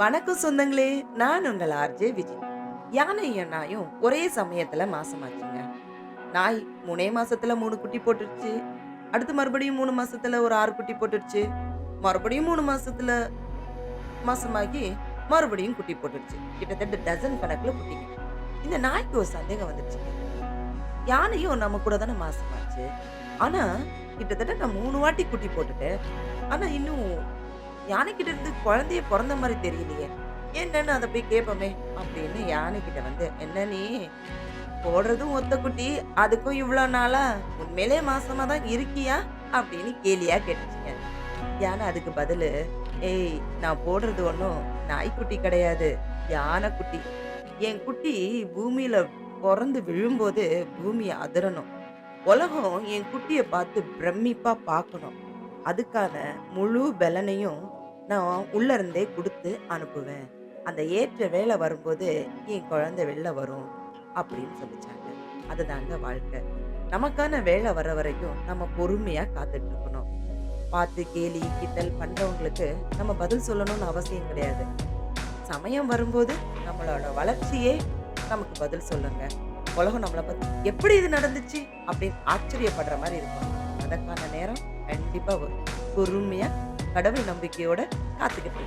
வணக்கம் சொந்தங்களே நான் உங்கள் ஆர்ஜே விஜய் யானையும் நாயும் ஒரே சமயத்துல மாசமாச்சுங்க. நாய் மூணே மாசத்துல மூணு குட்டி போட்டுருச்சு அடுத்து மறுபடியும் மூணு மாசத்துல ஒரு ஆறு குட்டி போட்டுருச்சு மறுபடியும் மூணு மாசத்துல மாசமாகி மறுபடியும் குட்டி போட்டுருச்சு கிட்டத்தட்ட டசன் கணக்குல குட்டிங்க. இந்த நாய்க்கு ஒரு சந்தேகம் வந்துருச்சுங்க யானையும் நம்ம கூட தானே மாசமாச்சு. ஆனா கிட்டத்தட்ட நான் மூணு வாட்டி குட்டி போட்டுட்டேன். ஆனா இன்னும் யானைக்கிட்ட இருந்து குழந்தைய பிறந்த மாதிரி தெரியலையே. என்னன்னு அதை போய் கேட்போமே அப்படின்னு யானைக்கிட்ட வந்து என்ன நீ போடுறதும் ஒத்த குட்டி அதுக்கும் இவ்வளோ நாளா? உண்மையிலே மாசமா தான் இருக்கியா? அப்படின்னு கேலியா கேட்டுச்சுங்க. யானை அதுக்கு பதிலு ஏய் நான் போடுறது ஒன்றும் நாய்க்குட்டி கிடையாது யானை குட்டி என் குட்டி பூமியில பிறந்து விழும்போது பூமி அதிரணும். உலகம் என் குட்டியை பார்த்து பிரமிப்பா பார்க்கணும். அதுக்கான முழு பலனையும் நான் உள்ளேருந்தே கொடுத்து அனுப்புவேன். அந்த ஏற்ற வேலை வரும்போது என் குழந்தை வெளில வரும் அப்படின்னு சொல்லிச்சாங்க. அதுதாங்க வாழ்க்கை. நமக்கான வேலை வர வரைக்கும் நம்ம பொறுமையாக காத்துட்டு இருக்கணும் பார்த்து கேலி கிட்டல் பண்ணுறவங்களுக்கு நம்ம பதில் சொல்லணும்னு அவசியம் கிடையாது. சமயம் வரும்போது நம்மளோட வளர்ச்சியே நமக்கு பதில் சொல்லுங்க. உலகம் நம்மளை பத்தி எப்படி இது நடந்துச்சு அப்படின்னு ஆச்சரியப்படுற மாதிரி இருக்கும். அதற்கான நேரம் கண்டிப்பாக வரும். பொறுமையாக கடவுள் நம்பிக்கையோட காத்துக்கிட்டு